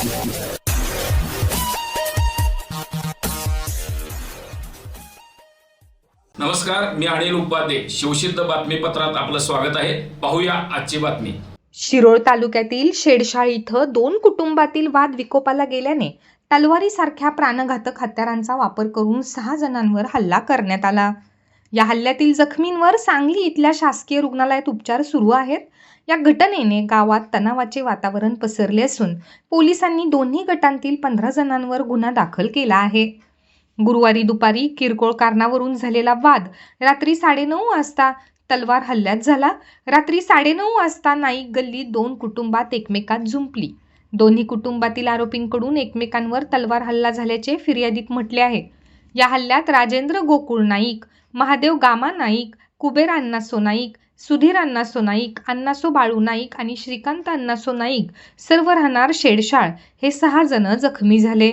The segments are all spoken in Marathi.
नमस्कार मी अनिल उपाध्ये. शिवसिद्ध बातमीपत्रात आपलं स्वागत आहे. पाहूया आजची बातमी. शिरोळ तालुक्यातील शेडशाळी इथं दोन कुटुंबातील वाद विकोपाला गेल्याने तलवारीसारख्या प्राणघातक हत्यारांचा वापर करून सहा जणांवर हल्ला करण्यात आला. या हल्ल्यातील जखमींवर सांगली इथल्या शासकीय रुग्णालयात उपचार सुरू आहेत. या घटनेने गावात तणावाचे वातावरण पसरले असून पोलिसांनी दोन्ही गटांतील पंधरा जणांवर गुन्हा दाखल केला आहे. गुरुवारी दुपारी किरकोळ कारणावरून झालेला वाद रात्री साडेनऊ वाजता तलवार हल्ल्यात झाला. रात्री साडेनऊ वाजता नाईक गल्ली दोन कुटुंबात एकमेकात झुंपली. दोन्ही कुटुंबातील आरोपींकडून एकमेकांवर तलवार हल्ला झाल्याचे फिर्यादीत म्हटले आहे. या हल्ल्यात राजेंद्र गोकुळ नाईक महादेव गामा नाईक कुबेर अण्णासो नाईक सुधीर अण्णासो नाईक अण्णासो बाळू नाईक आणि श्रीकांत अण्णासो नाईक सर्व राहणार शेडशाळ हे सहा जण जखमी झाले.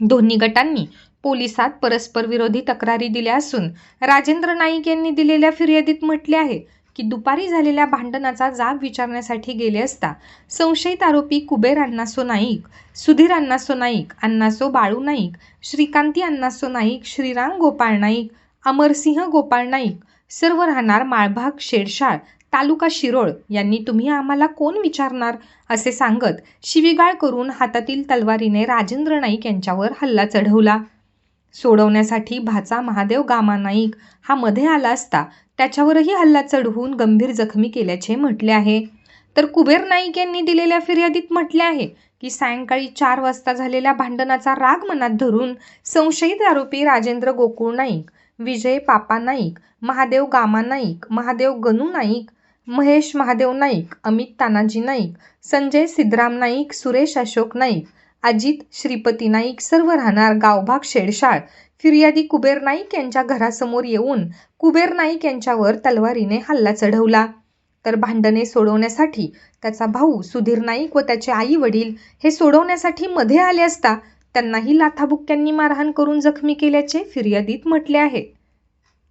दोन्ही गटांनी पोलिसात परस्पर विरोधी तक्रारी दिल्या असून राजेंद्र नाईक यांनी दिलेल्या फिर्यादीत म्हटले आहे की दुपारी झालेल्या भांडणाचा जाब विचारण्यासाठी गेले असता संशयित आरोपी कुबेर अण्णासो नाईक सुधीर अण्णासो नाईक अण्णासो बाळू नाईक श्रीकांती अण्णासो नाईक श्रीराम गोपाळ नाईक अमरसिंह गोपाळ नाईक सर्व राहणार माळभाग शेडशाळ तालुका शिरोळ यांनी तुम्ही आम्हाला कोण विचारणार? असे सांगत शिवीगाळ करून हातातील तलवारीने राजेंद्र नाईक यांच्यावर हल्ला चढवला. सोडवण्यासाठी भाचा महादेव गामा नाईक हा मध्ये आला असता त्याच्यावरही हल्ला चढवून गंभीर जखमी केल्याचे म्हटले आहे. तर कुबेर नाईक यांनी दिलेल्या फिर्यादीत म्हटले आहे की सायंकाळी चार वाजता झालेल्या भांडणाचा राग मनात धरून संशयित आरोपी राजेंद्र गोकुळ नाईक विजय पापा नाईक महादेव गामा नाईक महादेव गणू नाईक महेश महादेव नाईक अमित तानाजी नाईक संजय सिद्धराम नाईक सुरेश अशोक नाईक अजित श्रीपती नाईक सर्व राहणार गावभाग शेडशाळ फिर्यादी कुबेर नाईक यांच्या घरासमोर येऊन कुबेर नाईक यांच्यावर तलवारीने हल्ला चढवला. तर भांडणे सोडवण्यासाठी त्याचा भाऊ सुधीर नाईक व त्याचे आई वडील हे सोडवण्यासाठी मध्ये आले असता त्यांनाही लाथाबुक्क्यांनी मारहाण करून जखमी केल्याचे फिर्यादीत म्हटले आहे.